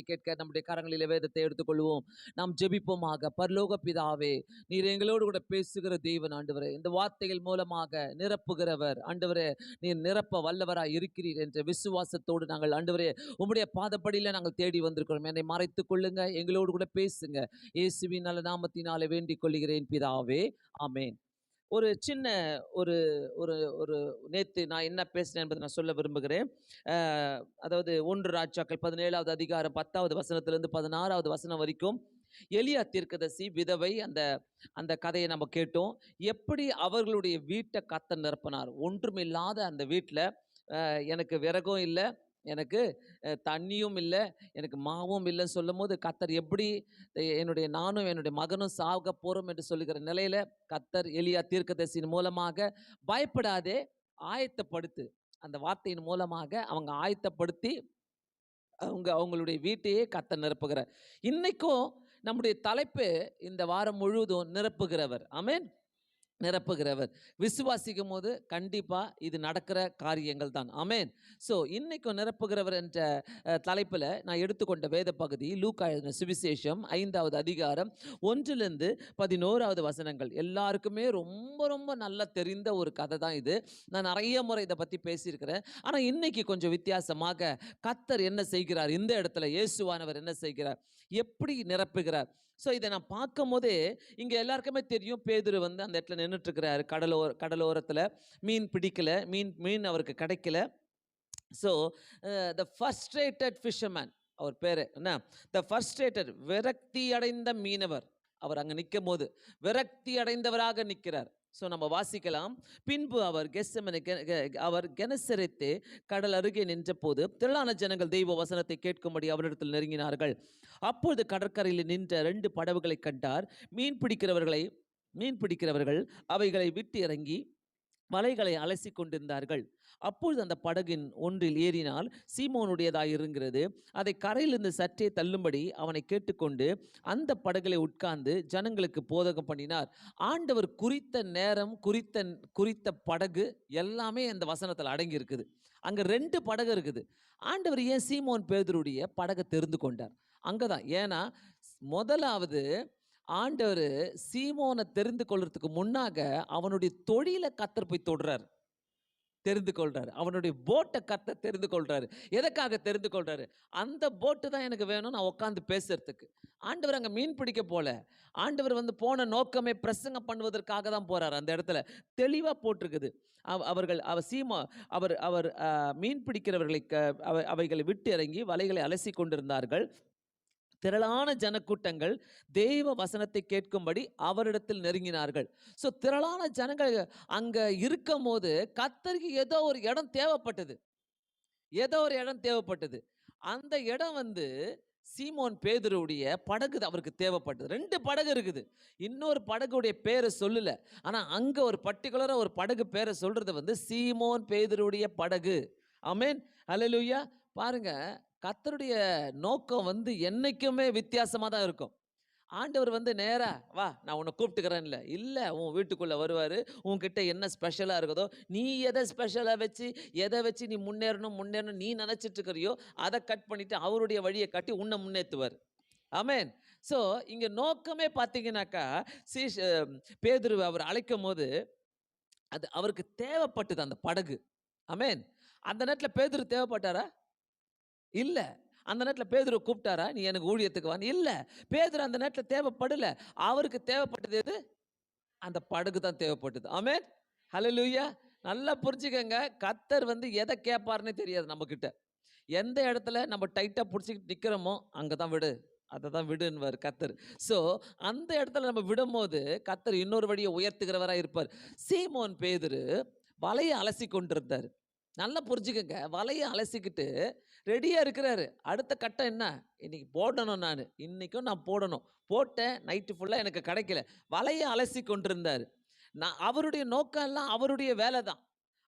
வார்த்தையை கேட்க நம்முடைய கரங்களிலே வேதத்தை எடுத்துக்கொள்வோம். நாம் ஜெபிப்போமாக. பரலோக பிதாவே நீர் எங்களோடு கூட பேசுகிற தேவன் ஆண்டவரே இந்த வார்த்தைகள் மூலமாக நிரப்புகிறவர். ஆண்டவரே நீர் நிரப்ப வல்லவராய் இருக்கிறீர் என்ற விசுவாசத்தோடு நாங்கள் ஆண்டவரே உம்முடைய பாதப்படியில் நாங்கள் தேடி வந்திருக்கிறோம். என்னை மறைத்துக் கொள்ளுங்க எங்களோடு கூட பேசுங்க. இயேசுவின் நல்ல நாமத்தினாலே வேண்டிக் கொள்கிறேன் பிதாவே. ஆமேன். ஒரு சின்ன ஒரு ஒரு ஒரு நேற்று நான் என்ன பேசினேன் என்பதை நான் சொல்ல விரும்புகிறேன். அதாவது ஒன்று ராஜாக்கள் பதினேழாவது அதிகாரம் பத்தாவது வசனத்திலிருந்து பதினாறாவது வசனம் வரைக்கும் எலியா தீர்க்கதசி விதவை அந்த அந்த கதையை நம்ம கேட்டோம். எப்படி அவர்களுடைய வீட்டை கத்த நிரப்பினார்? ஒன்றுமில்லாத அந்த வீட்டில் எனக்கு விறகும் இல்லை. எனக்கு தண்ணியும் இல்லை எனக்கு மாவும் இல்லைன்னு சொல்லும் போது கத்தர் எப்படி என்னுடைய நானும் என்னுடைய மகனும் சாக போகிறோம் என்று சொல்லுகிற நிலையில் கத்தர் எலியா தீர்க்கதரிசியின் மூலமாக பயப்படாதே ஆயத்தப்படுத்து. அந்த வார்த்தையின் மூலமாக அவங்க ஆயத்தப்படுத்தி அவங்க அவங்களுடைய வீட்டையே கத்த நிரப்புகிறார். இன்றைக்கும் நம்முடைய தலைப்பு இந்த வாரம் முழுவதும் நிரப்புகிறவர். ஆமென். நிரப்புகிறவர். விசுவாசிக்கும் போது கண்டிப்பாக இது நடக்கிற காரியங்கள் தான். அமேன் ஸோ இன்றைக்கும் நிரப்புகிறவர் என்ற தலைப்பில் நான் எடுத்துக்கொண்ட வேத பகுதி லூக்கா எழுதின சுவிசேஷம் ஐந்தாவது அதிகாரம் ஒன்றிலிருந்து பதினோராவது வசனங்கள். எல்லாருக்குமே ரொம்ப ரொம்ப நல்லா தெரிந்த ஒரு கதை தான் இது. நான் நிறைய முறை இதை பற்றி பேசியிருக்கிறேன். ஆனால் இன்னைக்கு கொஞ்சம் வித்தியாசமாக கத்தர் என்ன செய்கிறார்? இந்த இடத்துல இயேசுவானவர் என்ன செய்கிறார்? எப்படி நிரப்புகிறார்? ஸோ இதை நான் பார்க்கும் போதே இங்கே எல்லாருக்குமே தெரியும். பேதுரு வந்து அந்த இடத்துல நின்றுட்டுருக்கிறாரு கடலோர கடலோரத்தில் மீன் பிடிக்கல. மீன் மீன் அவருக்கு கிடைக்கல. ஸோ த ஃபர்ஸ்ட்ரேட்டட் ஃபிஷர்மேன் அவர் பேர் என்ன? த ஃபர்ஸ்ட்ரேட்டட் விரக்தி அடைந்த மீனவர். அவர் அங்கே நிற்கும் போது விரக்தி அடைந்தவராக நிற்கிறார் ஸோ நம்ம வாசிக்கலாம். பின்பு அவர் கெஸ்ஸமனை அவர் கெனசரித்து கடல் அருகே நின்றபோது திரளான ஜனங்கள் தெய்வ வசனத்தை கேட்கும்படி அவரிடத்தில் நெருங்கினார்கள். அப்பொழுது கடற்கரையில் நின்ற ரெண்டு படவுகளை கண்டார். மீன் பிடிக்கிறவர்களை மீன் பிடிக்கிறவர்கள் அவைகளை விட்டு இறங்கி வலைகளை அலசி கொண்டிருந்தார்கள் அப்பொழுது அந்த படகின் ஒன்றில் ஏறினால் சீமோனுடையதாக இருங்கிறது அதை கரையிலிருந்து சற்றே தள்ளும்படி அவனை கேட்டுக்கொண்டு அந்த படகளை உட்கார்ந்து ஜனங்களுக்கு போதகம் பண்ணினார். ஆண்டவர் குறித்த நேரம் குறித்த குறித்த படகு எல்லாமே அந்த வசனத்தில் அடங்கி இருக்குது ரெண்டு படகு இருக்குது. ஆண்டவர் ஏன் சீமோன் பேதருடைய படகை தெரிந்து கொண்டார்? அங்கே தான் ஏன்னா முதலாவது ஆண்டவர் சீமோனை தெரிந்து கொள்றதுக்கு முன்னாக அவனுடைய தொழிலை கத்தர் போய் தொடுறார். தெரிந்து கொள்றாரு. அவனுடைய போட்டை கத்த தெரிந்து கொள்றாரு. எதுக்காக தெரிந்து கொள்றாரு? அந்த போட்டு தான் எனக்கு வேணும் நான் உட்காந்து பேசுறதுக்கு. ஆண்டவர் அங்கே மீன் பிடிக்க போல. ஆண்டவர் வந்து போன நோக்கமே பிரசங்கம் பண்ணுவதற்காக தான் போறாரு அந்த இடத்துல. தெளிவாக போட்டிருக்குது. அவர்கள் அவர் சீமா அவர் அவர் மீன் பிடிக்கிறவர்களை க- அவைகளை விட்டு இறங்கி வலைகளை அலசி கொண்டிருந்தார்கள். திரளான ஜனக்கூட்டங்கள் தெய்வ வசனத்தை கேட்கும்படி அவரிடத்தில் நெருங்கினார்கள். ஸோ திரளான ஜனங்கள் அங்க இருக்கும் போது கத்தருக்கு ஏதோ ஒரு இடம் தேவைப்பட்டது. ஏதோ ஒரு இடம் தேவைப்பட்டது. அந்த இடம் வந்து சீமோன் பேதருடைய படகு அவருக்கு தேவைப்பட்டது. ரெண்டு படகு இருக்குது. இன்னொரு படகுடைய பேரை சொல்லல. ஆனா அங்க ஒரு பர்டிகுலராக ஒரு படகு பேரை சொல்றது வந்து சீமோன் பேதருடைய படகு. அமேன் அலலுயா பாருங்க கத்தருடைய நோக்கம் வந்து என்னைக்குமே வித்தியாசமாக தான் இருக்கும். ஆண்டவர் வந்து நேராக வா நான் உன்னை கூப்பிட்டுக்கிறேன்ல. இல்லை உன் வீட்டுக்குள்ளே வருவார் உன்கிட்ட என்ன ஸ்பெஷலாக இருக்குதோ நீ எதை ஸ்பெஷலாக வச்சு எதை வச்சு நீ முன்னேறணும் முன்னேறணும் நீ நினச்சிட்ருக்கிறியோ அதை கட் பண்ணிவிட்டு அவருடைய வழியை காட்டி உன்னை முன்னேற்றுவார் ஆமேன் ஸோ இங்கே நோக்கமே பார்த்தீங்கன்னாக்கா சீஷ் பேதுரு அவர் அழைக்கும் போது அது அவருக்கு தேவைப்பட்டது அந்த படகு. ஆமேன் அந்த நேரத்தில் பேதுரு தேவைப்பட்டாரா? இல்லை. அந்த நேரத்தில் பேதுரு கூப்பிட்டாரா? நீ எனக்கு ஊழியத்துக்கு வான்னு இல்லை. பேதுரு அந்த நேரத்தில் தேவைப்படல. அவருக்கு தேவைப்பட்டது எது? அந்த படகு தான் தேவைப்பட்டது. ஹலோ லூய்யா நல்லா புரிஞ்சுக்கங்க. கத்தர் வந்து எதை கேட்பாருன்னே தெரியாது நம்மக்கிட்ட எந்த இடத்துல நம்ம டைட்டாக பிடிச்சிக்கிட்டு நிற்கிறோமோ அங்கே தான் விடு. அதை தான் விடுன்வார் கத்தர். ஸோ அந்த இடத்துல நம்ம விடும்போது கத்தர் இன்னொரு வழியை உயர்த்துகிறவராக இருப்பார். சீமோன் பேதுரு வலையை அலசி கொண்டிருந்தார் நல்லா புரிஞ்சுக்கங்க. வலையை அலசிக்கிட்டு ரெடியாக இருக்கிறாரு. அடுத்த கட்டம் என்ன? இன்னைக்கு போடணும் நான். இன்றைக்கும் நான் போடணும். போட்டேன். நைட்டு ஃபுல்லாக எனக்கு கிடைக்கல. வலையை அலசி கொண்டிருந்தார். நான் அவருடைய நோக்கம் எல்லாம் அவருடைய வேலை தான்.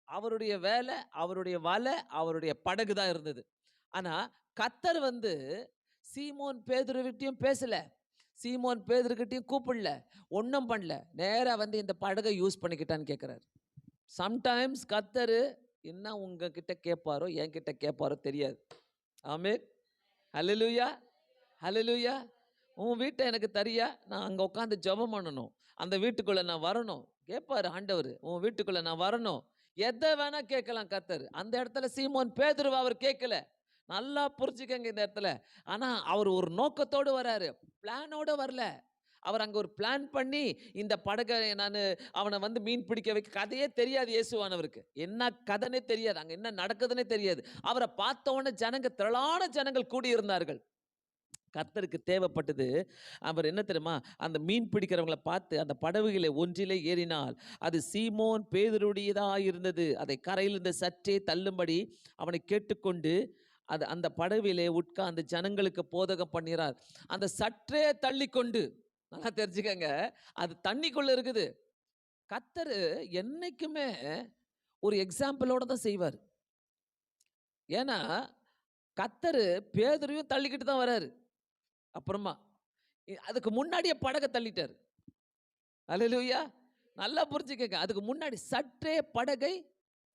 அவருடைய வேலை அவருடைய வலை அவருடைய படகு தான் இருந்தது. ஆனால் கத்தர் வந்து சீமோன் பேதுருவிட்டையும் பேசல. சீமோன் பேதுருக்கிட்டையும் கூப்பிடல. ஒன்றும் பண்ணல. நேராக வந்து இந்த படகை யூஸ் பண்ணிக்கிட்டான்னு கேட்குறாரு சம்டைம்ஸ் கத்தர் என்ன உங்ககிட்ட கேட்பாரோ என்கிட்ட கேட்பாரோ தெரியாது. ஆமீர் ஹலலுயா ஹலலுயா உன் வீட்டை எனக்கு தரியா? நான் அங்கே உட்காந்து ஜெபம் பண்ணணும். அந்த வீட்டுக்குள்ளே நான் வரணும். கேட்பாரு ஆண்டவர் உன் வீட்டுக்குள்ளே நான் வரணும். எதை வேணால் கேட்கலாம் கத்தர் அந்த இடத்துல சீமோன் பேதுருவா அவர் கேட்கல. நல்லா புரிஞ்சுக்கங்க இந்த இடத்துல. ஆனால் அவர் ஒரு நோக்கத்தோடு வராரு. பிளானோடு வரல. அவர் அங்கே ஒரு பிளான் பண்ணி இந்த படகை நான் அவனை வந்து மீன் பிடிக்க வைக்க கதையே தெரியாது இயேசுவானவருக்கு. என்ன கதைனே தெரியாது. அங்கே என்ன நடக்குதுன்னே தெரியாது. அவரை பார்த்தவொடனே ஜனங்க திரளான ஜனங்கள் கூடியிருந்தார்கள். கர்த்தருக்கு தேவைப்பட்டது அவர் என்ன தெரியுமா அந்த மீன் பிடிக்கிறவங்கள பார்த்து அந்த படகுகளை ஒன்றிலே ஏறினால் அது சீமோன் பேதருடையதாக இருந்தது. அதை கரையிலிருந்து சற்றே தள்ளும்படி அவனை கேட்டுக்கொண்டு அது அந்த படவிலே உட்கார்ந்து ஜனங்களுக்கு போதகம் பண்ணிறார் அந்த சற்றே தள்ளிக்கொண்டு நல்லா தெரிஞ்சுக்கங்க. அது தண்ணிக்குள்ளே இருக்குது. கத்தர் என்னைக்குமே ஒரு எக்ஸாம்பிளோட தான் செய்வார். ஏன்னா கத்தர் பேதரையும் தள்ளிக்கிட்டு தான் வராரு. அப்புறமா அதுக்கு முன்னாடியே படகை தள்ளிட்டார். அல்லேலூயா நல்லா புரிஞ்சுக்கங்க. அதுக்கு முன்னாடி சற்றே படகை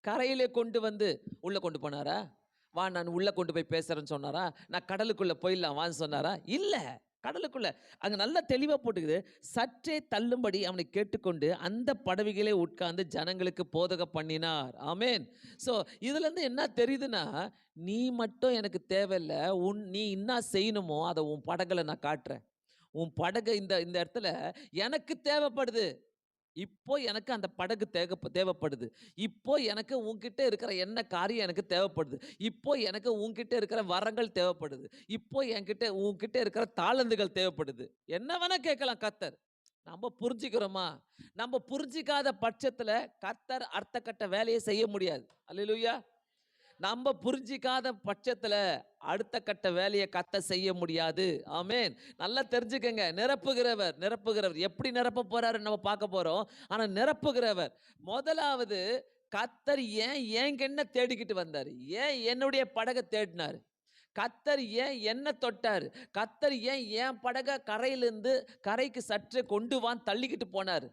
கரையிலே கொண்டு வந்து உள்ளே கொண்டு போனாரா? வா நான் உள்ளே கொண்டு போய் பேசுகிறேன்னு சொன்னாரா? நான் கடலுக்குள்ளே போயிடலாம் வான்னு சொன்னாரா? இல்லை. கடலுக்குள்ள. அங்கே நல்லா தெளிவாக போட்டுக்குது. சற்றே தள்ளும்படி அவனை கேட்டுக்கொண்டு அந்த படவிகளே உட்கார்ந்து ஜனங்களுக்கு போதக பண்ணினார். ஆமேன். ஸோ இதுலேருந்து என்ன தெரியுதுன்னா நீ மட்டும் எனக்கு தேவையில்ல. உன் நீ என்ன செய்யணுமோ அதை உன் படங்களை நான் காட்டுறேன். உன் படகு இந்த இந்த இடத்துல எனக்கு தேவைப்படுது. இப்போ எனக்கு அந்த படகு தேவை தேவைப்படுது. இப்போ எனக்கு உன்கிட்ட இருக்கிற என்ன காரியம் எனக்கு தேவைப்படுது? இப்போ எனக்கு உன்கிட்ட இருக்கிற வரங்கள் தேவைப்படுது. இப்போ என்கிட்ட உன்கிட்ட இருக்கிற தாளந்துகள் தேவைப்படுது. என்ன வேணா கேட்கலாம் கத்தர் நம்ம புரிஞ்சுக்கிறோமா? நம்ம புரிஞ்சிக்காத பட்சத்துல கத்தர் அர்த்த கட்ட வேலையை செய்ய முடியாது. அல்லேலூயா நம்ம புரிஞ்சிக்காத பட்சத்துல அடுத்த கட்ட வேலையை கத்த செய்ய முடியாது. ஆமேன். நல்லா தெரிஞ்சுக்கங்க. நிரப்புகிறவர் நிரப்புகிறவர். எப்படி நிரப்ப போறாருன்னு நம்ம பார்க்க போறோம். ஆனா நிரப்புகிறவர். முதலாவது கத்தர் ஏன் ஏன் என்ன தேடிக்கிட்டு வந்தாரு? ஏன் என்னுடைய படகை தேடினாரு? கத்தர் ஏன் என்ன தொட்டாரு? கத்தர் ஏன் ஏன் படகை கரையிலிருந்து கரைக்கு சற்று கொண்டு வான் தள்ளிக்கிட்டு போனாரு?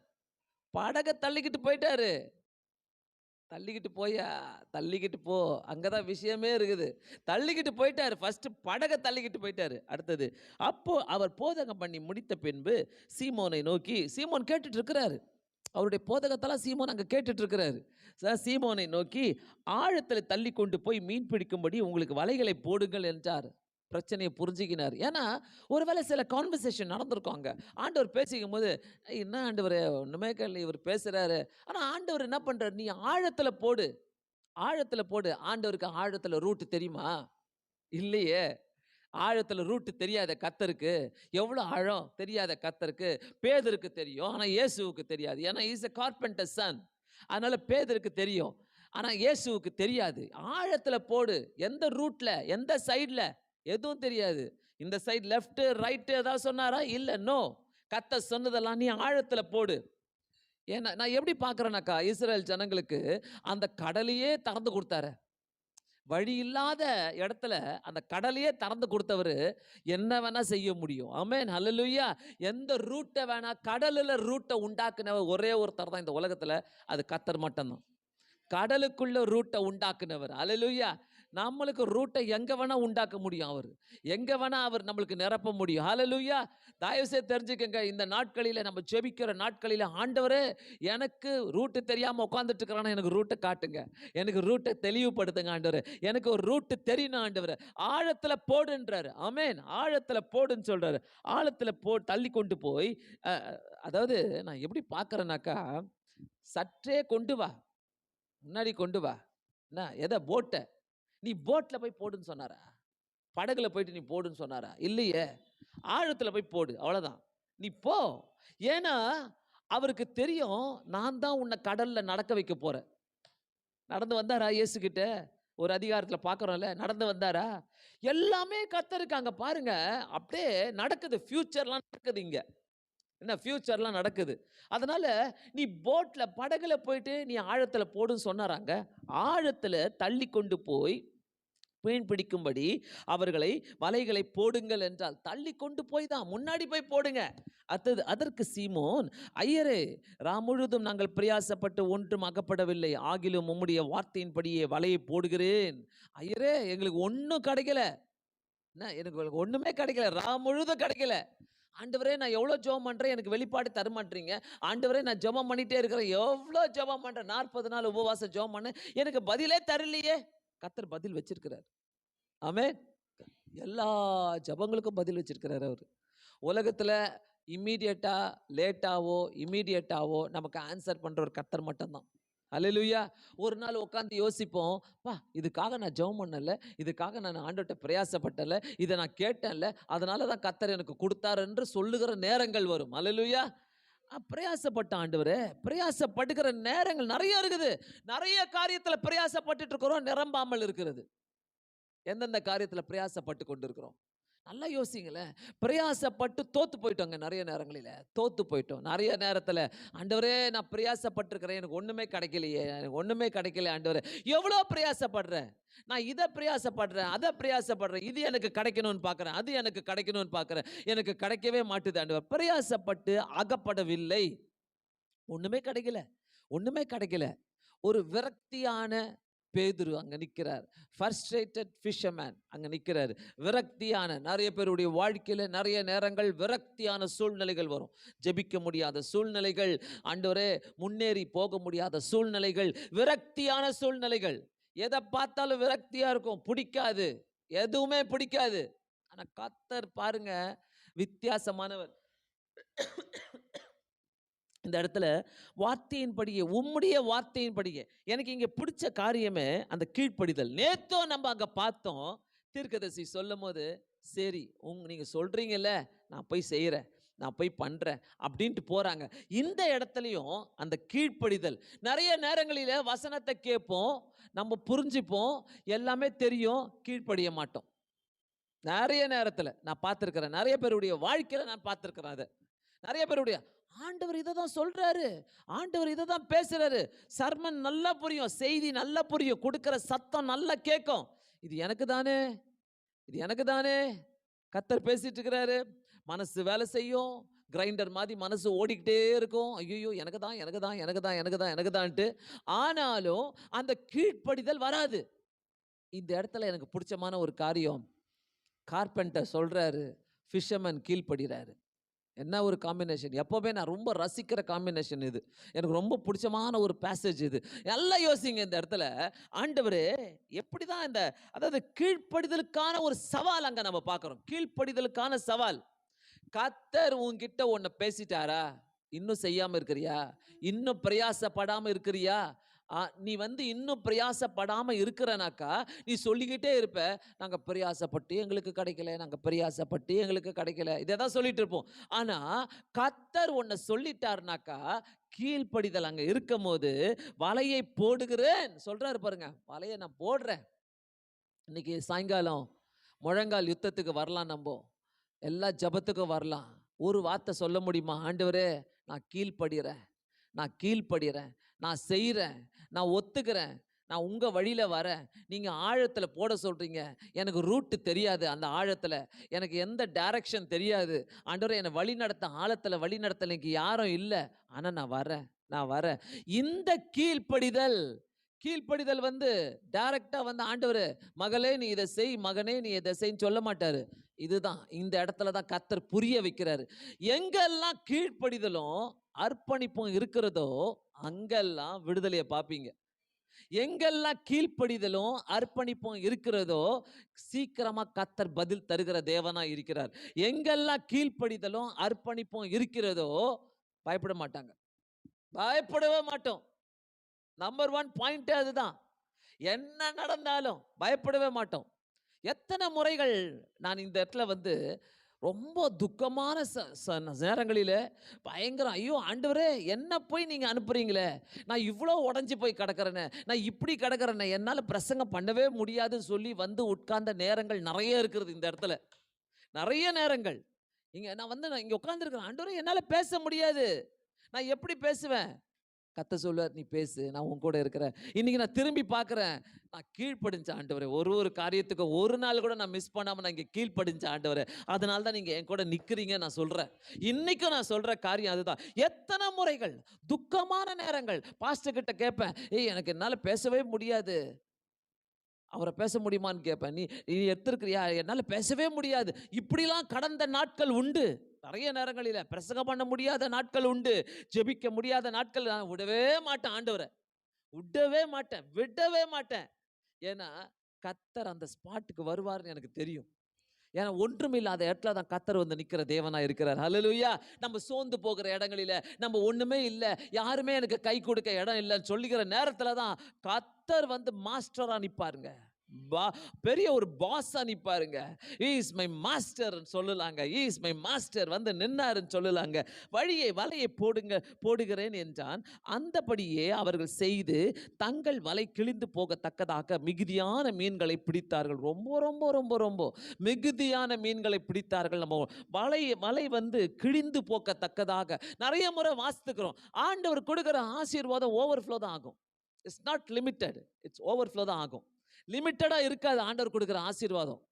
படகை தள்ளிக்கிட்டு போயிட்டாரு. தள்ளிக்கிட்டு போயா தள்ளிக்கிட்டு போ. அங்கே தான் விஷயமே இருக்குது. தள்ளிக்கிட்டு போயிட்டார். ஃபஸ்ட்டு படகை தள்ளிக்கிட்டு போயிட்டாரு. அடுத்தது அப்போது அவர் போதகம் பண்ணி முடித்த பின்பு சீமோனை நோக்கி சீமோன் கேட்டுட்டு இருக்கிறாரு. அவருடைய போதகத்தெல்லாம் சீமோன் அங்கே கேட்டுட்ருக்கிறாரு சார் சீமோனை நோக்கி ஆழத்தில் தள்ளி கொண்டு போய் மீன் பிடிக்கும்படி உங்களுக்கு வலைகளை போடுங்கள் என்றார். பிரச்சனையை புரிஞ்சுக்கினார். ஏன்னா ஒருவேளை சில கான்வர்சேஷன் நடந்திருக்கும் அங்கே ஆண்டவர் பேசிக்கும் போது என்ன ஆண்டவர் ஒன்றுமே கேள்வி இவர் பேசுகிறாரு ஆனால் ஆண்டவர் என்ன பண்ணுறாரு நீ ஆழத்தில் போடு. ஆழத்தில் போடு. ஆண்டவருக்கு ஆழத்தில் ரூட்டு தெரியுமா? இல்லையே. ஆழத்தில் ரூட்டு தெரியாத கத்தருக்கு. எவ்வளோ ஆழம் தெரியாத கத்தருக்கு. பேதருக்கு தெரியும். ஆனால் இயேசுவுக்கு தெரியாது. ஏன்னா இஸ் அ கார்பெண்டர் சன் அதனால் பேதருக்கு தெரியும். ஆனால் இயேசுவுக்கு தெரியாது. ஆழத்தில் போடு. எந்த ரூட்டில் எந்த சைடில் எதுவும் தெரியாது. இந்த சைடு லெஃப்ட்டு ரைட்டு ஏதாவது சொன்னாரா? இல்லை நோ கத்த சொன்னதெல்லாம் நீ ஆழத்தில் போடு. ஏன்னா நான் எப்படி பார்க்குறேனாக்கா இஸ்ரேல் ஜனங்களுக்கு அந்த கடலையே திறந்து கொடுத்தாரு. வழி இல்லாத இடத்துல அந்த கடலையே திறந்து கொடுத்தவர் என்ன வேணால் செய்ய முடியும். ஆமென் ஹalleluya எந்த ரூட்டை வேணால் கடலில் ரூட்டை உண்டாக்குனவர் ஒரே ஒருத்தர் தான் இந்த உலகத்தில். அது கத்தர் மட்டும்தான். கடலுக்குள்ள ரூட்டை உண்டாக்குனவர். அலலுயா நம்மளுக்கு ரூட்டை எங்கே வேணால் உண்டாக்க முடியும் அவர். எங்கே வேணால் அவர் நம்மளுக்கு நிரப்ப முடியும். ஹalleluya தயவு தெரிஞ்சுக்கங்க இந்த நாட்களில் நம்ம ஜெபிக்கிற நாட்களில் ஆண்டவர் எனக்கு ரூட்டு தெரியாமல் உட்காந்துட்டு இருக்கிறானா எனக்கு ரூட்டை காட்டுங்க. எனக்கு ரூட்டை தெளிவுபடுத்துங்க ஆண்டவர். எனக்கு ஒரு ரூட்டு தெரியணும் ஆண்டவர். ஆழத்தில் போடுன்றாரு. அமேன் ஆழத்தில் போடுன்னு சொல்கிறாரு ஆழத்தில் போ தள்ளி கொண்டு போய் அதாவது நான் எப்படி பார்க்குறேனாக்கா சற்றே கொண்டு வா. முன்னாடி கொண்டு வா. என்ன? எதை? போட்டை நீ போட்டில் போய் போடுன்னு சொன்னாரா? படகுல போயிட்டு நீ போடுன்னு சொன்னாரா? இல்லையே. ஆழத்தில் போய் போடு அவ்வளோதான் நீ போ. ஏன்னா அவருக்கு தெரியும் நான் தான் உன்னை கடலில் நடக்க வைக்க போகிறேன் நடந்து வந்தாரா இயேசுக்கிட்ட ஒரு அதிகாரத்தில் பார்க்குறோம்ல நடந்து வந்தாரா? எல்லாமே கத்தருக்காங்க. பாருங்க அப்படியே நடக்குது. ஃப்யூச்சர்லாம் நடக்குது இங்கே. என்ன ஃப்யூச்சர்லாம் நடக்குது. அதனால நீ போட்டில் படகுல போயிட்டு நீ ஆழத்தில் போடுன்னு சொன்னாராங்க. ஆழத்தில் தள்ளி கொண்டு போய் மீன் பிடிக்கும்படி அவர்களை வலைகளை போடுங்கள் என்றால் தள்ளி கொண்டு போய் தான் முன்னாடி போய் போடுங்க. அடுத்தது அதற்கு சீமோன் ஐயரே ரா முழுதும் நாங்கள் பிரயாசப்பட்டு ஒன்றும் அகப்படவில்லை. ஆகிலும் உம்முடைய வார்த்தையின்படியே வலையை போடுகிறேன். ஐயரே எங்களுக்கு ஒன்றும் கிடைக்கல. என்ன எனக்கு ஒன்றுமே கிடைக்கல. ரா முழுதும் கிடைக்கல. ஆண்டவரே நான் எவ்வளோ ஜெபம் பண்ணுறேன் எனக்கு வெளிப்பாடு தரமாட்டீங்க. ஆண்டவரே நான் ஜெபம் பண்ணிகிட்டே இருக்கிறேன். எவ்வளோ ஜெபம் பண்ணுறேன் நாற்பது நாள் உபவாசம் ஜெபம் பண்ண. எனக்கு பதிலே தரலையே. கத்தர் பதில் வச்சிருக்கிறார். ஆமே எல்லா ஜெபங்களுக்கும் பதில் வச்சிருக்கிறார் அவர். உலகத்தில் இம்மீடியட்டா லேட்டாவோ இம்மீடியட்டாவோ நமக்கு ஆன்சர் பண்ணுற ஒரு கத்தர் மட்டும்தான். அலையிலுயா ஒரு நாள் உட்காந்து யோசிப்போம் பா இதுக்காக நான் ஜெபம் பண்ணல இதுக்காக நான் ஆண்டவர்கிட்ட பிரயாசப்பட்டல இதை நான் கேட்டேன்ல அதனால தான் கத்தர் எனக்கு கொடுத்தாரு என்று சொல்லுகிற நேரங்கள் வரும். அலையிலுயா பிரயாசப்பட்ட ஆண்டவர் பிரயாசப்படுகிற நேரங்கள் நிறைய இருக்குது. நிறைய காரியத்துல பிரயாசப்பட்டுட்டு இருக்கிறோம் நிரம்பாமல் இருக்கிறது. எந்தெந்த காரியத்துல பிரயாசப்பட்டு கொண்டு இருக்கிறோம் நல்லா யோசிங்களேன். பிரயாசப்பட்டு தோற்று போயிட்டோங்க நிறைய நேரங்களில். தோற்று போயிட்டோம். நிறைய நேரத்தில் ஆண்டவரே நான் பிரயாசப்பட்டிருக்கிறேன். எனக்கு ஒன்றுமே கிடைக்கலையே. எனக்கு ஒன்றுமே கிடைக்கல ஆண்டவரே. எவ்வளோ பிரயாசப்படுறேன்? நான் இதை பிரயாசப்படுறேன் அதை பிரயாசப்படுறேன். இது எனக்கு கிடைக்கணும்னு பார்க்குறேன். அது எனக்கு கிடைக்கணும்னு பார்க்குறேன். எனக்கு கிடைக்கவே மாட்டுது ஆண்டவர். பிரயாசப்பட்டு அகப்படவில்லை. ஒன்றுமே கிடைக்கல. ஒன்றுமே கிடைக்கல. ஒரு விரக்தியான பேதுரு அங்கே நிற்கிறார் ஃபர்ஸ்ட்ரேட்டட் ஃபிஷர்மேன் அங்கே நிற்கிறார் விரக்தியான நிறைய பேருடைய வாழ்க்கையில் நிறைய நேரங்கள் விரக்தியான சூழ்நிலைகள் வரும். ஜெபிக்க முடியாத சூழ்நிலைகள் ஆண்டவரே முன்னேறி போக முடியாத சூழ்நிலைகள் விரக்தியான சூழ்நிலைகள். எதை பார்த்தாலும் விரக்தியாக இருக்கும். பிடிக்காது. எதுவுமே பிடிக்காது. ஆனால் கத்தர் பாருங்க வித்தியாசமானவர். இந்த இடத்துல வார்த்தையின்படியே உம்முடைய வார்த்தையின்படியே எனக்கு இங்கே பிடிச்ச காரியமே அந்த கீழ்ப்படிதல். நேத்தோ நம்ம அங்கே பார்த்தோம் தீர்க்கதரிசி சொல்லும் போது சரி உங் நீங்கள் சொல்கிறீங்கல்ல நான் போய் செய்கிறேன் நான் போய் பண்ணுறேன் அப்படின்ட்டு போகிறாங்க இந்த இடத்துலையும் அந்த கீழ்ப்படிதல். நிறைய நேரங்களில் வசனத்தை கேட்போம் நம்ம புரிஞ்சுப்போம் எல்லாமே தெரியும் கீழ்ப்படிய மாட்டோம். நிறைய நேரத்தில் நான் பார்த்துருக்குறேன். நிறைய பேருடைய வாழ்க்கையில் நான் பார்த்துருக்குறேன் அதை. நிறைய பேருடைய ஆண்டவர் இதை தான் சொல்கிறாரு ஆண்டவர் இதை தான் பேசுகிறாரு சர்மன் நல்லா புரியும் செய்தி நல்லா புரியும் கொடுக்குற சத்தம் நல்லா கேட்கும். இது எனக்கு தானே? இது எனக்கு தானே? கத்தர் பேசிட்டு இருக்கிறாரு. மனசு வேலை செய்யும். கிரைண்டர் மாதிரி மனசு ஓடிக்கிட்டே இருக்கும். ஐயோ எனக்கு தான் எனக்கு தான் எனக்கு தான் எனக்கு தான் எனக்கு தான்ட்டு. ஆனாலும் அந்த கீழ்ப்படிதல் வராது. இந்த இடத்துல எனக்கு பிடிச்சமான ஒரு காரியம். கார்பெண்டர் சொல்கிறாரு ஃபிஷர்மேன் கீழ்ப்படுகிறாரு என்ன ஒரு காம்பினேஷன் எப்போவுமே நான் ரொம்ப ரசிக்கிற காம்பினேஷன் இது. எனக்கு ரொம்ப பிடிச்சமான ஒரு பேசேஜ் இது. நல்லா யோசிங்க இந்த இடத்துல. ஆண்டவர் எப்படி தான் இந்த அதாவது கீழ்ப்படிதலுக்கான ஒரு சவால் அங்கே நம்ம பார்க்குறோம். கீழ்ப்படிதலுக்கான சவால். கத்தர் உங்ககிட்ட ஒன்று பேசிட்டாரா? இன்னும் செய்யாமல் இருக்கிறியா? இன்னும் பிரயாசப்படாமல் இருக்கிறியா? நீ வந்து இன்னும் பிரயாசப்படாமல் இருக்கிறனாக்கா நீ சொல்லிக்கிட்டே இருப்ப நாங்கள் பிரயாசப்பட்டு எங்களுக்கு கிடைக்கல நாங்கள் பிரயாசப்பட்டு எங்களுக்கு கிடைக்கல. இதை தான் சொல்லிட்டு இருப்போம். ஆனால் கத்தர் ஒன்றை சொல்லிட்டாருனாக்கா கீழ்ப்படிதல் அங்கே இருக்கும் போது வலையை போடுகிறேன். சொல்கிறாரு பாருங்க வலையை நான் போடுறேன். இன்னைக்கு சாயங்காலம் முழங்கால் யுத்தத்துக்கு வரலாம் நம்ம. எல்லா ஜபத்துக்கும் வரலாம். ஒரு வார்த்தை சொல்ல முடியுமா ஆண்டவரே? நான் கீழ்ப்படுகிறேன் நான் கீழ்ப்படுகிறேன் நான் செய்கிறேன் நான் ஒத்துக்கிறேன் நான் உங்கள் வழியில் வரேன். நீங்கள் ஆழத்தில் போட சொல்கிறீங்க எனக்கு ரூட்டு தெரியாது அந்த ஆழத்தில். எனக்கு எந்த டைரக்ஷன் தெரியாது. ஆண்டவரை என்னை வழி நடத்த ஆழத்தில் வழி நடத்தல எனக்கு யாரும் இல்லை. ஆனால் நான் வரேன் நான் வரேன். இந்த கீழ்ப்படிதல் கீழ்ப்படிதல் வந்து டைரக்டாக வந்து ஆண்டவர் மகளே நீ இதை செய் மகனே நீ இதை செய்ன்னு சொல்ல மாட்டாரு. இதுதான். இந்த இடத்துல தான் கத்தர் புரிய வைக்கிறாரு. எங்கெல்லாம் கீழ்ப்படிதலும் அர்ப்பணிப்பும் இருக்கிறதோ அங்கெல்லாம் விடுதலையை பார்ப்பீங்க. எங்கெல்லாம் கீழ்ப்படிதலும் அர்ப்பணிப்பும் இருக்கிறதோ சீக்கிரமா கத்தர் பதில் தருகிற தேவனா இருக்கிறார். எங்கெல்லாம் கீழ்ப்படிதலும் அர்ப்பணிப்பும் இருக்கிறதோ பயப்பட மாட்டாங்க. பயப்படவே மாட்டோம். நம்பர் ஒன் பாயிண்டே அதுதான். என்ன நடந்தாலும் பயப்படவே மாட்டோம். எத்தனை முறைகள் நான் இந்த இடத்துல வந்து ரொம்ப துக்கமான ச ச நேரங்களில் பயங்கரம் ஐயோ ஆண்டவரே என்ன போய் நீங்கள் அனுப்புகிறீங்களே நான் இவ்வளோ உடஞ்சி போய் கிடக்கிறேனே நான் இப்படி கிடக்கிறேனே என்னால் பிரசங்கம் பண்ணவே முடியாதுன்னு சொல்லி வந்து உட்கார்ந்த நேரங்கள் நிறைய இருக்கிறது இந்த இடத்துல. நிறைய நேரங்கள். இங்கே நான் வந்து நான் இங்கே உட்காந்துருக்கிறேன் ஆண்டவரே என்னால் பேச முடியாது. நான் எப்படி பேசுவேன்? கத்த சொல்லுவார் நீ பேசு நான் உன் கூட இருக்கிறேன். இன்னைக்கு நான் திரும்பி பார்க்குறேன் நான் கீழ்ப்படிஞ்ச ஆண்டவரே. ஒரு ஒரு காரியத்துக்கும் ஒரு நாள் கூட நான் மிஸ் பண்ணாமல் நான் இங்கே கீழ்ப்படிஞ்ச ஆண்டவரே. அதனால தான் நீங்கள் என் கூட நிற்கிறீங்க நான் சொல்கிறேன் இன்னைக்கும் நான் சொல்கிற காரியம் அதுதான். எத்தனை முறைகள் துக்கமான நேரங்கள் பாஸ்டர் கிட்ட கேட்பேன் ஏய் எனக்கு என்னால் பேசவே முடியாது. அவரை பேச முடியுமான்னு கேட்பேன் நீ நீ எடுத்துருக்கிறியா? என்னால் பேசவே முடியாது. இப்படிலாம் கடந்த நாட்கள் உண்டு. நிறைய நேரங்களில் பிரசங்கம் பண்ண முடியாத நாட்கள் உண்டு. ஜெபிக்க முடியாத நாட்கள். நான் விடவே மாட்டேன் ஆண்டவரை. விடவே மாட்டேன் விடவே மாட்டேன். ஏன்னா கத்தர் அந்த ஸ்பாட்டுக்கு வருவார்னு எனக்கு தெரியும். ஏன்னா ஒன்றுமில்லாத இடத்துல தான் கத்தர் வந்து நிற்கிற தேவனா இருக்கிறார். ஹலலுயா நம்ம சோர்ந்து போகிற இடங்களில நம்ம ஒன்றுமே இல்லை யாருமே எனக்கு கை கொடுக்க இடம் இல்லைன்னு சொல்லிக்கிற நேரத்தில் தான் கத்தர் வந்து மாஸ்டராக நிற்பாருங்க பா பெரிய ஒரு பாஸா நிப்பாருங்க. இஸ் மை மாஸ்டர்னு சொல்லலாங்க. இஸ் மை மாஸ்டர் வந்து நின்னாருன்னு சொல்லலாங்க. வழியை வலையை போடுங்க போடுகிறேன் என்றான். அந்தபடியே அவர்கள் செய்து தங்கள் வலை கிழிந்து போகத்தக்கதாக மிகுதியான மீன்களை பிடித்தார்கள். ரொம்ப ரொம்ப ரொம்ப ரொம்ப மிகுதியான மீன்களை பிடித்தார்கள். நம்ம வலை வலை வந்து கிழிந்து போக்கத்தக்கதாக நிறைய முறை வாசித்துக்கிறோம். ஆண்டவர் கொடுக்குற ஆசீர்வாதம் ஓவர்ஃப்ளோ தான் ஆகும். It's not limited it's overflow தான் ஆகும். லிமிட்டடாக இருக்காது ஆண்டவர் கொடுக்குற ஆசீர்வாதம்.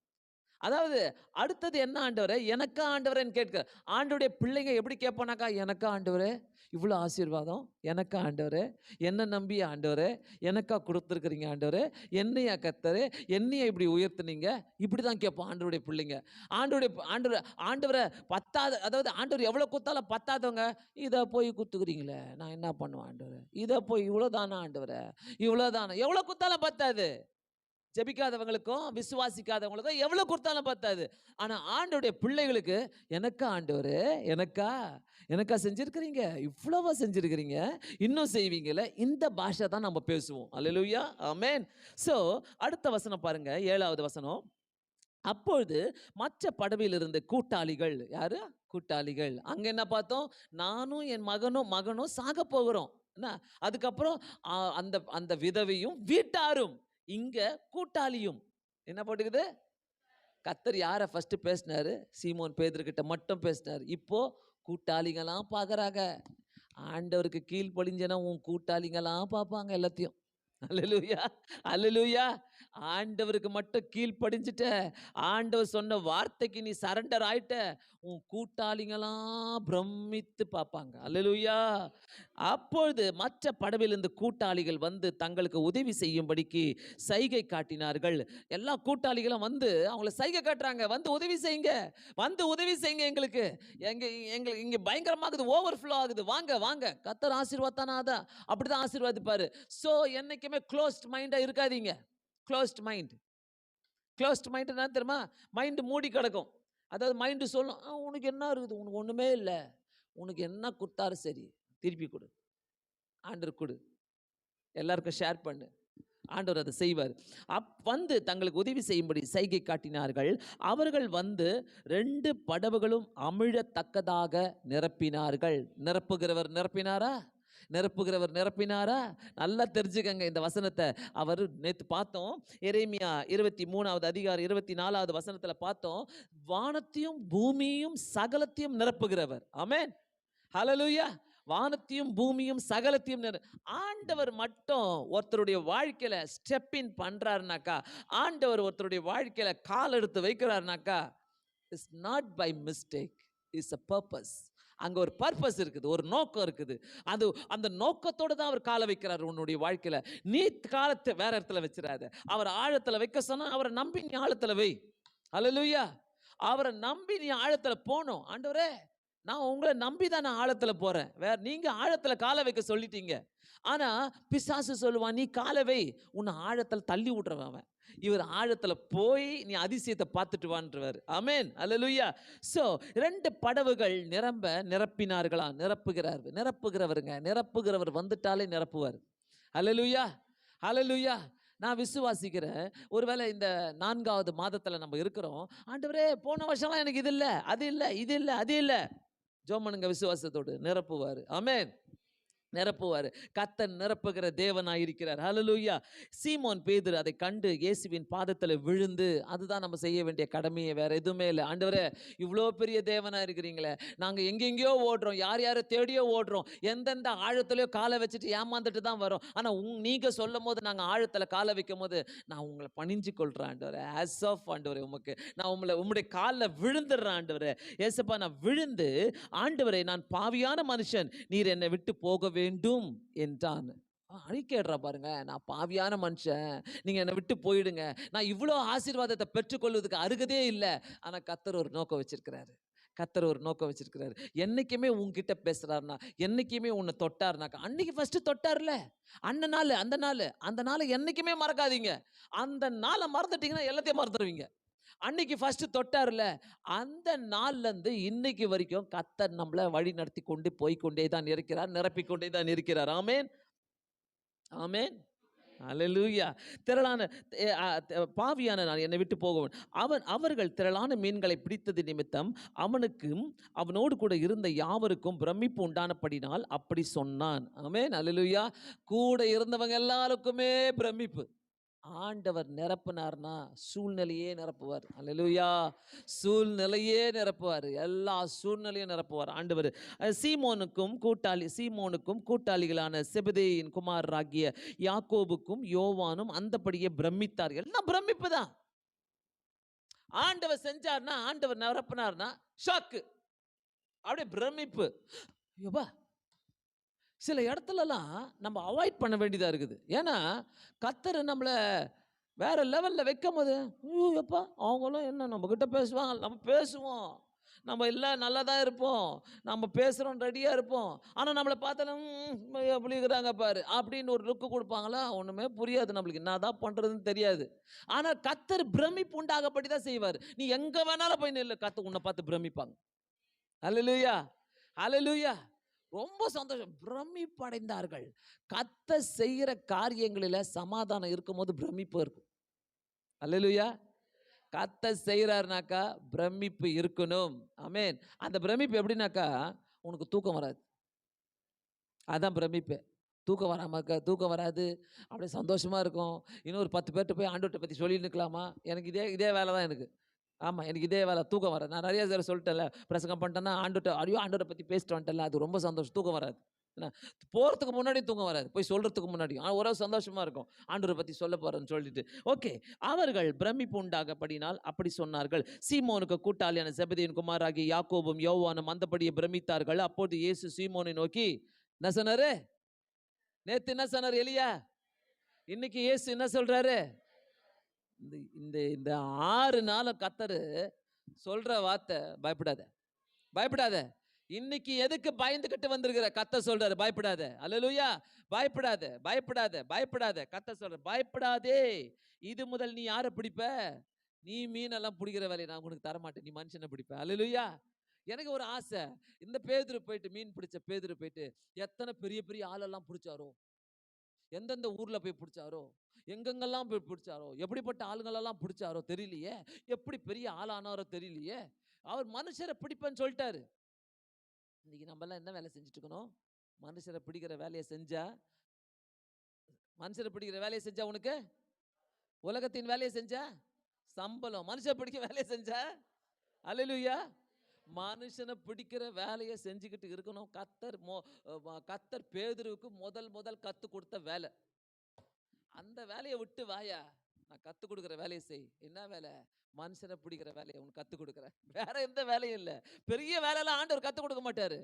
அதாவது அடுத்தது என்ன ஆண்டவரே? எனக்கா ஆண்டவரேன்னு கேட்க ஆண்டவருடைய பிள்ளைங்க எப்படி கேட்பானாக்கா எனக்கா ஆண்டவரே? இவ்வளோ ஆசீர்வாதம்? எனக்கா ஆண்டவரே? என்ன நம்பி ஆண்டவரே? எனக்கா கொடுத்துருக்குறீங்க ஆண்டவரே? என்னையா கத்தரு? என்னையா இப்படி உயர்த்துனீங்க? இப்படி தான் கேட்போம் ஆண்டவருடைய பிள்ளைங்க. ஆண்டவருடைய ஆண்டவர் ஆண்டவரை பத்தாத அதாவது ஆண்டவர் எவ்வளோ குத்தாலும் பத்தாதவங்க இதை போய் குத்துக்கிறீங்களே? நான் என்ன பண்ணுவேன் ஆண்டவரே? இதை போய் இவ்வளோ தானா ஆண்டவரே? இவ்வளோ தானே எவ்வளோ குத்தாலும் பத்தாது. ஜெபிக்காதவங்களுக்கும் விசுவாசிக்காதவங்களுக்கும் எவ்வளோ கொடுத்தாலும் பத்தாது. ஆனால் ஆண்டோடைய பிள்ளைகளுக்கு எனக்கா ஆண்டவர் எனக்கா எனக்கா செஞ்சுருக்கிறீங்க? இவ்வளவா செஞ்சுருக்கிறீங்க? இன்னும் செய்வீங்கள இந்த பாஷை தான் நம்ம பேசுவோம். அல்லேலூயா ஆமேன் ஸோ அடுத்த வசனம் பாருங்க. ஏழாவது வசனம். அப்பொழுது மற்ற படவில் இருந்த கூட்டாளிகள் யாரு? கூட்டாளிகள். அங்க என்ன பார்த்தோம்? நானும் என் மகனும் மகனும் சாக போகிறோம். என்ன? அதுக்கப்புறம் அந்த அந்த விதவையும் வீட்டாரும். இங்க கூட்டாளியும் என்ன போட்டுக்குது? கத்தர் யாரை ஃபர்ஸ்ட் பேசினாரு? சீமோன் பேதர்கிட்ட மட்டும் பேசினார். இப்போ கூட்டாளிங்கெல்லாம் பார்க்குறாங்க ஆண்டவருக்கு கீழ்ப்படிஞ்சனா உன் கூட்டாளிங்கெல்லாம் பார்ப்பாங்க எல்லாத்தையும். அல்லேலூயா அல்லேலூயா ஆண்டவருக்கு மட்டும் கீழ்ப்படிஞ்சிட்ட. ஆண்டவர் சொன்ன வார்த்தைக்கு நீ சரண்டர் ஆயிட்ட. உன் கூட்டாளிங்கெல்லாம் பிரமித்து பார்ப்பாங்க. அல்லேலூயா அப்பொழுது மற்ற படவில் இந்த கூட்டாளிகள் வந்து தங்களுக்கு உதவி செய்யும்படிக்கு சைகை காட்டினார்கள். எல்லா கூட்டாளிகளும் வந்து அவங்கள சைகை காட்டுறாங்க. வந்து உதவி செய்யுங்க. வந்து உதவி செய்யுங்க எங்களுக்கு. எங்க எங்களுக்கு இங்கே பயங்கரமாகுது. ஓவர்ஃப்ளோ ஆகுது. வாங்க வாங்க. கத்தர் ஆசீர்வாதானா அதான் அப்படிதான் ஆசீர்வாதிப்பாரு. ஸோ என்னைக்குமே க்ளோஸ்ட் மைண்டாக இருக்காதீங்க. க்ளோஸ்ட் மைண்ட் க்ளோஸ்ட் மைண்ட் என்ன தெரியுமா? மைண்டு மூடி கிடக்கும். அதாவது மைண்டு சொல்லும் உனக்கு என்ன இருக்குது? உனக்கு ஒன்றுமே இல்லை. உனக்கு என்ன கொடுத்தாரு சரி. திருப்பி கொடு. ஆண்டவர் கொடு. எல்லாருக்கும் ஷேர் பண்ணு. ஆண்டவர் அதை செய்வார். அப் வந்து தங்களுக்கு உதவி செய்யும்படி சைகை காட்டினார்கள். அவர்கள் வந்து ரெண்டு படவுகளும் அமிழத்தக்கதாக நிரப்பினார்கள். நிரப்புகிறவர் நிரப்பினாரா? நிரப்புகிறவர் நிரப்பினாரா? நல்லா தெரிஞ்சுக்கங்க இந்த வசனத்தை. அவர் நேற்று பார்த்தோம். எரேமியா இருபத்தி மூணாவது அதிகாரம் இருபத்தி நாலாவது வசனத்தில் பார்த்தோம். வானத்தையும் பூமியும் சகலத்தையும் நிரப்புகிறவர். ஆமேன். ஹலலுயா வானத்தையும் பூமியும் சகலத்தையும் ஆண்டவர் மட்டும் ஒருத்தருடைய வாழ்க்கையில ஸ்டெப் இன் பண்றாருனாக்கா ஆண்டவர் ஒருத்தருடைய வாழ்க்கையில கால் எடுத்து வைக்கிறாருனாக்கா is not by mistake is a purpose அங்கே ஒரு பர்பஸ் இருக்குது ஒரு நோக்கம் இருக்குது. அது அந்த நோக்கத்தோடு தான் அவர் காலை வைக்கிறார் உன்னுடைய வாழ்க்கையில். நீ காலத்தை வேற இடத்துல வச்சிடாத அவர் ஆழத்தில் வைக்க சொன்னால் அவரை நம்பி நீ ஆழத்தில் வை. அலலுயா அவரை நம்பி நீ ஆழத்தில் போகணும் ஆண்டவரே நான் உங்களை நம்பி தான் நான் ஆழத்தில் போகிறேன் வேற நீங்கள் ஆழத்தில் காலை வைக்க சொல்லிட்டீங்க. ஆனால் பிசாசு சொல்லுவான் நீ காலை வை. உன்னை ஆழத்தில் தள்ளி விட்றவன் அவன். இவர் ஆழத்துல போய் நீ அதிசயத்தை பார்த்துட்டு வான்றவர். அமேன் அல்லலுயா ஸோ ரெண்டு படவுகள் நிரம்ப நிரப்பினார்களா? நிரப்புகிறார். நிரப்புகிறவருங்க. நிரப்புகிறவர் வந்துட்டாலே நிரப்புவார். அல்லலுயா அலலுயா நான் விசுவாசிக்கிறேன். ஒருவேளை இந்த நான்காவது மாதத்துல நம்ம இருக்கிறோம். ஆண்டவரே போன வருஷம்லாம் எனக்கு இது இல்லை அது இல்லை இது இல்லை அது இல்லை. ஜோமனுங்க விசுவாசத்தோடு நிரப்புவார். அமேன் நிரப்புவார். கத்தன் நிரப்புகிற தேவனாக இருக்கிறார். ஹalleluya சீமோன் பேதர் அதை கண்டு இயேசுவின் பாதத்தில் விழுந்து அதுதான் நம்ம செய்ய வேண்டிய கடமையை வேற எதுவுமே இல்லை. ஆண்டவரே இவ்வளோ பெரிய தேவனாக இருக்கிறீங்களே. நாங்கள் எங்கெங்கேயோ ஓடுறோம். யார் யாரை தேடியோ ஓடுறோம். எந்தெந்த ஆழத்துலையோ காலை வச்சுட்டு ஏமாந்துட்டு தான் வரோம். ஆனால் உங் நீங்கள் சொல்லும் போது நாங்கள் ஆழத்தில் காலை வைக்கும் போது நான் உங்களை பணிஞ்சு கொள்கிறேன் ஆண்டவரே. ஆஸ் ஆஃப் ஆண்டவரே உமக்கு. நான் உங்களை உம்முடைய காலில் விழுந்துடுறேன் ஆண்டவரே. ஏசப்பா நான் விழுந்து ஆண்டவரே நான் பாவியான மனுஷன். நீர் என்னை விட்டு போகவே வேண்டும் என்றான் அறிக்கையிடுறா பாருங்க. நான் பாவியான மனுஷன். நீங்கள் என்னை விட்டு போயிடுங்க. நான் இவ்வளோ ஆசீர்வாதத்தை பெற்றுக்கொள்வதுக்கு அருகதே இல்லை. ஆனால் கத்தர் ஒரு நோக்கம் வச்சிருக்கிறாரு. கத்தர் ஒரு நோக்கம் வச்சிருக்கிறாரு. என்னைக்குமே உன்கிட்ட பேசுகிறாருனா என்னைக்குமே உன்னை தொட்டாருனாக்கா அன்னைக்கு ஃபஸ்ட்டு தொட்டார்ல. அந்த நாள் அந்த நாள் அந்த நாள் என்னைக்குமே மறக்காதீங்க. அந்த நாளை மறந்துட்டீங்கன்னா எல்லாத்தையும் மறந்துடுவீங்க அன்னைக்கு ஃபர்ஸ்ட் தொட்டார்ல அந்த நாள்ல இருந்து இன்னைக்கு வரைக்கும் கத்தர் நம்மளை வழி நடத்தி கொண்டு போய்கொண்டே தான் இருக்கிறார் நிரப்பிக் கொண்டே தான் இருக்கிறார். ஆமேன். ஆமேன். அலலூயா திரளான பாவியான நான் என்னை விட்டு போகவன் அவன் அவர்கள் திரளான மீன்களை பிடித்தது நிமித்தம் அவனுக்கும் அவனோடு கூட இருந்த யாவருக்கும் பிரமிப்பு உண்டானபடினால் அப்படி சொன்னான். ஆமே அல்லேலூயா கூட இருந்தவங்க எல்லாருக்குமே பிரமிப்பு. ஆண்டவர் நிரப்புனார்னா சூழ்நிலையே நிரப்புவார். அல்லா சூழ்நிலையே நிரப்புவார். எல்லா சூழ்நிலையும் நிரப்புவார் ஆண்டவர். சீமோனுக்கும் கூட்டாளி சீமோனுக்கும் கூட்டாளிகளான செபதேயின் குமாரராகிய யாக்கோபுக்கும் யோவானும் அந்தபடியே பிரமித்தார். எல்லாம் பிரமிப்பு தான் ஆண்டவர் செஞ்சார்னா ஆண்டவர் நிரப்புனார்னா ஷாக்கு. அப்படியே பிரமிப்பு. யோபா சில இடத்துலலாம் நம்ம அவாய்ட் பண்ண வேண்டியதாக இருக்குது. ஏன்னா கத்தர் நம்மளை வேற லெவலில் வைக்கும் போது ஐயோ எப்பா அவங்களும் என்ன நம்மக்கிட்ட பேசுவாங்க நம்ம பேசுவோம். நம்ம எல்லாம் நல்லா தான் இருப்போம். நம்ம பேசுகிறோம் ரெடியாக இருப்போம். ஆனால் நம்மளை பார்த்தாலும் எப்படி பாரு அப்படின்னு ஒரு லுக்கு கொடுப்பாங்களா? ஒன்றுமே புரியாது நம்மளுக்கு. என்ன தான் பண்ணுறதுன்னு தெரியாது. ஆனால் கத்தர் பிரமிப்பு உண்டாகப்படி தான் செய்வார். நீ எங்கே வேணாலும் போய் நில்லு. கத்து உன்னை பார்த்து பிரமிப்பாங்க. அலலுயா அலலுயா ரொம்ப சந்தோஷம். பிரமிப்படைந்தார்கள். கத்த செய்கிற காரியங்களில் சமாதானம் இருக்கும்போது பிரமிப்பு இருக்கும். அல்லேலூயா. கத்த செய்கிறாருனாக்கா பிரமிப்பு இருக்கணும். அமேன் அந்த பிரமிப்பு எப்படின்னாக்கா உனக்கு தூக்கம் வராது. அதான் பிரமிப்பு. தூக்கம் வராம இருக்க தூக்கம் வராது. அப்படியே சந்தோஷமாக இருக்கும். இன்னும் ஒரு பத்து பேர்கிட்ட போய் ஆண்டவர்கிட்ட பற்றி சொல்லிட்டு நிற்கலாமா எனக்கு இதே இதே வேலை தான் எனக்கு. ஆமாம் எனக்கு இதே வேலை தூக்கம் வராது. நான் நிறைய தடவை சொல்லிட்டேன்ல பிரசங்கம் பண்ணிட்டேன்னா ஆண்டுகிட்ட ஐயோ ஆண்டவரை பற்றி பேசிட்டு வந்துட்டேன்ல அது ரொம்ப சந்தோஷம் தூக்கம் வராது. என்ன போகிறதுக்கு முன்னாடி தூங்க வராது போய் சொல்கிறதுக்கு முன்னாடி. ஆனால் சந்தோஷமாக இருக்கும் ஆண்டவரை பற்றி சொல்ல போகிறேன்னு சொல்லிட்டு. ஓகே அவர்கள் பிரமிப்பு உண்டாகப்படினால் அப்படி சொன்னார்கள். சீமோனுக்கு கூட்டாளியான செபதியின் குமாராகி யாக்கோபும் யோவானும் அந்தபடியே பிரமித்தார்கள். அப்போது இயேசு சீமோனை நோக்கி என்ன சொன்னாரு? நேற்று என்ன சொன்னார் எலியா? இன்னைக்கு இயேசு என்ன சொல்கிறாரு இந்த இந்த இந்த ஆறு நாளும் கத்தரு சொல்ற வார்த்தை பயப்படாத. பயப்படாத. இன்னைக்கு எதுக்கு பயந்துகிட்டு வந்திருக்கிற? கத்த சொல்றாரு பயப்படாத. அல்லேலூயா. பயப்படாத பயப்படாத பயப்படாத. கத்த சொல்ற பயப்படாதே. இது முதல் நீ யாரை பிடிப்ப? நீ மீனெல்லாம் பிடிக்கிற வேலையை நான் உனக்கு தரமாட்டேன். நீ மனுஷனை பிடிப்ப. அலலுயா எனக்கு ஒரு ஆசை. இந்த பேதுரு போயிட்டு மீன் பிடிச்ச பேதுரு போயிட்டு எத்தனை பெரிய பெரிய ஆளெல்லாம் பிடிச்சாரோ. எந்தெந்த ஊர்ல போய் பிடிச்சாரோ எங்கெங்கெல்லாம் போய் பிடிச்சாரோ எப்படிப்பட்ட ஆளுங்களெல்லாம் பிடிச்சாரோ தெரியலையே எப்படி பெரிய ஆளானாரோ தெரியலையே அவர் மனுஷரை பிடிப்பேன்னு சொல்லிட்டாரு. இன்னைக்கு நம்மலாம் என்ன வேலை செஞ்சுட்டு இருக்கணும் மனுஷரை பிடிக்கிற வேலையை செஞ்சா மனுஷரை பிடிக்கிற வேலையை செஞ்சா உனக்கு? உலகத்தின் வேலையை செஞ்சா? சம்பளம். மனுஷரை பிடிக்க வேலையை செஞ்சா? அல்லேலூயா மனுஷனை பிடிக்கிற வேலையை செஞ்சுக்கிட்டு இருக்கணும். கத்தர் மோ கத்தர் பேதுருவுக்கு முதல் முதல் கத்து கொடுத்த வேலை. அந்த வேலையை விட்டு வாயா? நான் கத்து கொடுக்குற வேலையை செய். என்ன வேலை? மனுஷனை பிடிக்கிற வேலையை உனக்கு கத்து கொடுக்குறேன் வேற எந்த வேலையும் இல்லை. பெரிய வேலையெல்லாம் ஆண்டவர் கத்து கொடுக்க மாட்டாரு.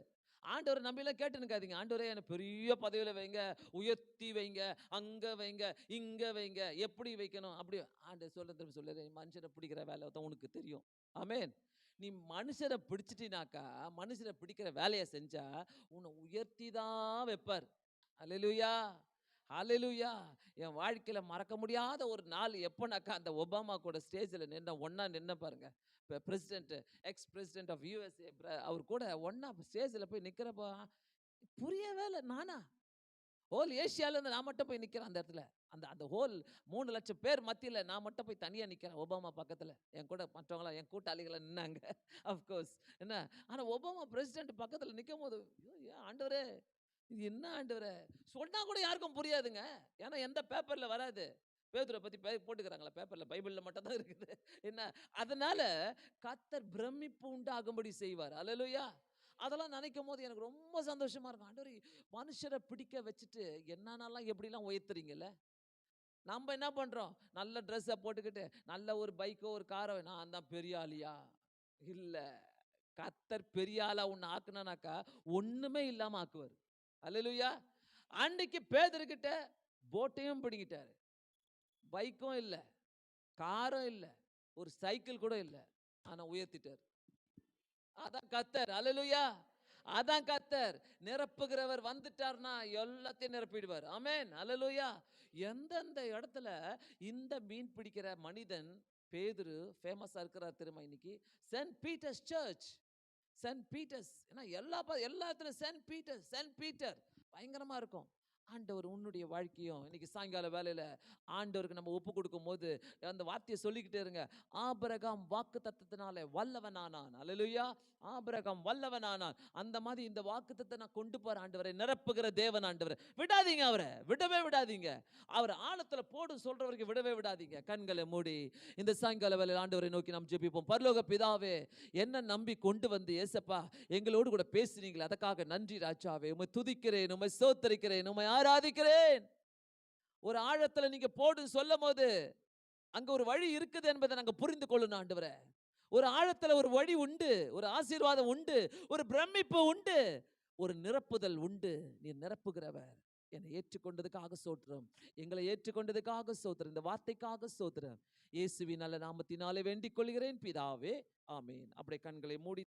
ஆண்டவர் நம்பிலாம் கேட்டு நிற்காதீங்க ஆண்டவரே என்னை பெரிய பதவியில் வைங்க. உயர்த்தி வைங்க. அங்கே வைங்க. இங்கே வைங்க. எப்படி வைக்கணும்? அப்படி. ஆண்டவர் சொல்ல திரும்ப சொல்லுற மனுஷனை பிடிக்கிற வேலை தான் உனக்கு தெரியும். ஆமேன். நீ மனுஷரை பிடிச்சிட்டினாக்கா மனுஷரை பிடிக்கிற வேலையை செஞ்சா உன்னை உயர்த்தி தான் வைப்பார். அல்லேலூயா அல்லேலூயா என் வாழ்க்கையில மறக்க முடியாத ஒரு நாள் எப்போனாக்கா அந்த ஒபாமா கூட ஸ்டேஜில் நின்ன ஒன்றா நின்ன பாருங்க. இப்போ president ex president of USA அவர் கூட ஒன்றா ஸ்டேஜில் போய் நிற்கிறப்போ புரியவே இல்லை நானா? ஹோல் ஏஷியாவிலேருந்து நான் மட்டும் போய் நிற்கிறேன் அந்த இடத்துல. அந்த அந்த ஹோல் மூணு லட்சம் பேர் மத்தியில் நான் மட்டும் போய் தனியாக நிற்கிறேன் ஒபாமா பக்கத்தில். என் கூட மற்றவங்களாம் என் கூட்டாளிகளை நின்னாங்க. அஃப்கோர்ஸ் என்ன? ஆனால் ஒபாமா பிரசிடென்ட் பக்கத்தில் நிற்கும் போது ஏன் ஆண்டவரே? இது என்ன ஆண்டவரே? சொன்னா கூட யாருக்கும் புரியாதுங்க. ஏன்னா எந்த பேப்பரில் வராது. பேதுரை பற்றி போட்டுக்கிறாங்களா பேப்பரில் பைபிளில் மட்டும் தான் இருக்குது. என்ன? அதனால கத்தர் பிரமிப்பு உண்டாகும்படி செய்வார். அலலுயா அதெல்லாம் நினைக்கும் போது எனக்கு ரொம்ப சந்தோஷமாக இருக்கும். ஆண்டவரே மனுஷரை பிடிக்க வச்சுட்டு என்னென்னலாம் எப்படிலாம் உயர்த்துறீங்கல்ல? நம்ம என்ன பண்ணுறோம் நல்ல ட்ரெஸ்ஸை போட்டுக்கிட்டு நல்ல ஒரு பைக்கோ ஒரு காரோ நான் தான் பெரிய ஆளியா? இல்லை. கத்தர் பெரிய ஆளா ஒன்று ஆக்குனானாக்கா ஒன்றுமே இல்லாமல் ஆக்குவார். அல்லேலூயா அன்னைக்கு பேதர்கிட்ட போட்டையும் பிடிங்கிட்டாரு. பைக்கும் இல்லை காரும் இல்லை ஒரு சைக்கிள் கூட இல்லை. ஆனால் உயர்த்திட்டார். அதான் கத்தர். அலலுயா அதான் கத்தர். நிரப்புகிறவர் வந்துட்டார்னா எல்லாத்தையும் நிரப்பிடுவார். அமேன் அலலுயா எந்தெந்த இடத்துல இந்த மீன் பிடிக்கிற மனிதன் பேதுரு ஃபேமஸா இருக்கிறார் திரும்ப இன்னைக்கு? Saint Peter's church saint Peter's ஏன்னா எல்லா எல்லாத்துல எல்லா இடத்துலையும் சென்ட் பீட்டர் சென்ட் பீட்டர் பயங்கரமா இருக்கும். ஆண்டவர் உன்னுடைய வாழ்க்கையும் இன்னைக்கு சாயங்கால வேலையில ஆண்டவருக்கு நம்ம ஒப்பு கொடுக்கும் போது அந்த வார்த்தையை சொல்லிக்கிட்டே இருங்க. ஆபிரகாம் வாக்கு தத்தத்தினாலே வல்லவனானான். அலலுயா ஆபிரகாம் வல்லவனானான். அந்த மாதிரி இந்த வாக்கு நான் கொண்டு போற ஆண்டவரை நிரப்புகிற தேவன் ஆண்டவரை. விடாதீங்க அவரை. விடவே விடாதீங்க. அவர் ஆழத்துல போடும் சொல்ற வரைக்கும் விடவே விடாதீங்க. கண்களை மூடி. இந்த சாயங்கால வேலையில் ஆண்டவரை நோக்கி நாம் ஜெபிப்போம். பரலோக பிதாவே என்ன நம்பி கொண்டு வந்து ஏசப்பா எங்களோடு கூட பேசுனீங்களே. அதற்காக நன்றி ராஜாவே. உமை துதிக்கிறேன் உமை சோத்தரிக்கிறேன் உமை ஆராதிக்கிறேன். ஒரு ஆழத்துல நீங்க போடு சொல்லும் போது அங்க ஒரு வழி இருக்குது என்பதை நாங்க புரிந்து கொள்ளணும் ஆண்டவரே. ஒரு ஆழத்துல ஒரு வழி உண்டு ஒரு ஆசீர்வாதம் உண்டு ஒரு பிரமிப்பு உண்டு ஒரு நிரப்புதல் உண்டு. நீ நிரப்புகிறவர். என்னை ஏற்றுக்கொண்டதுக்காக சோத்திரம். எங்களை ஏற்றுக்கொண்டதுக்காக சோத்திரம். இந்த வார்த்தைக்காக சோத்திரம். இயேசுவின் நல்ல நாமத்தினாலே வேண்டிக் கொள்கிறேன். பிதாவே ஆமேன். அப்படியே கண்களை மூடி